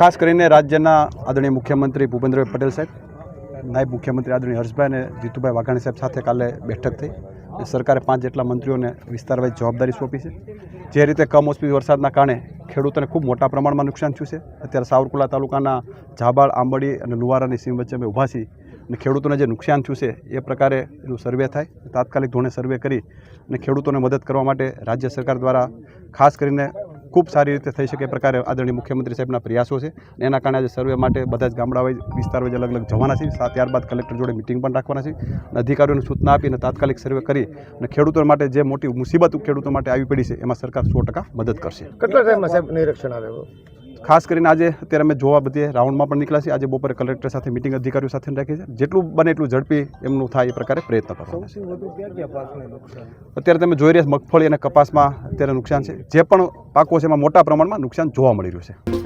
ખાસ કરીને રાજ્યના આદરણીય મુખ્યમંત્રી ભૂપેન્દ્રભાઈ પટેલ સાહેબ, નાયબ મુખ્યમંત્રી આદરણીય હર્ષભાઈ અને જીતુભાઈ વાઘાણી સાહેબ સાથે કાલે બેઠક થઈ. સરકારે પાંચ જેટલા મંત્રીઓને વિસ્તારવાઇઝ જવાબદારી સોંપી છે. જે રીતે કમોસમી વરસાદના કારણે ખેડૂતોને ખૂબ મોટા પ્રમાણમાં નુકસાન થયું છે. અત્યારે સાવરકુલા તાલુકાના ઝાબાળ, આંબડી અને લુવારાની સીમ વચ્ચે અમે ઊભા છીએ અને ખેડૂતોને જે નુકસાન થયું છે એ પ્રકારે એનું સર્વે થાય. તાત્કાલિક ધોરણે સર્વે કરી અને ખેડૂતોને મદદ કરવા માટે રાજ્ય સરકાર દ્વારા ખાસ કરીને ખૂબ સારી રીતે થઈ શકે પ્રકારે આદરણીય મુખ્યમંત્રી સાહેબના પ્રયાસો છે એના કારણે આજે સર્વે માટે બધા જ ગામડા વાઇઝ વિસ્તાર વાઇઝ અલગ અલગ જવાના છે. ત્યારબાદ કલેક્ટર જોડે મિટિંગ પણ રાખવાના છે અને અધિકારીઓને સૂચના આપીને તાત્કાલિક સર્વે કરી અને ખેડૂતો માટે જે મોટી મુસીબત ખેડૂતો માટે આવી પડી છે, એમાં સરકાર સો મદદ કરશે. કેટલા ટાઈમમાં સાહેબ નિરીક્ષણ આવે? ખાસ કરીને આજે અત્યારે અમે જોવા બધે રાઉન્ડમાં પણ નીકળ્યા છીએ. આજે બપોરે કલેક્ટર સાથે મિટિંગ અધિકારીઓ સાથે રાખી છે જેટલું બને એટલું ઝડપી એમનું થાય એ પ્રકારે પ્રયત્ન કરવાના અત્યારે તમે જોઈ રહ્યા છો મગફળી અને કપાસમાં અત્યારે નુકસાન છે. જે પણ પાકો છે એમાં મોટા પ્રમાણમાં નુકસાન જોવા મળી રહ્યું છે.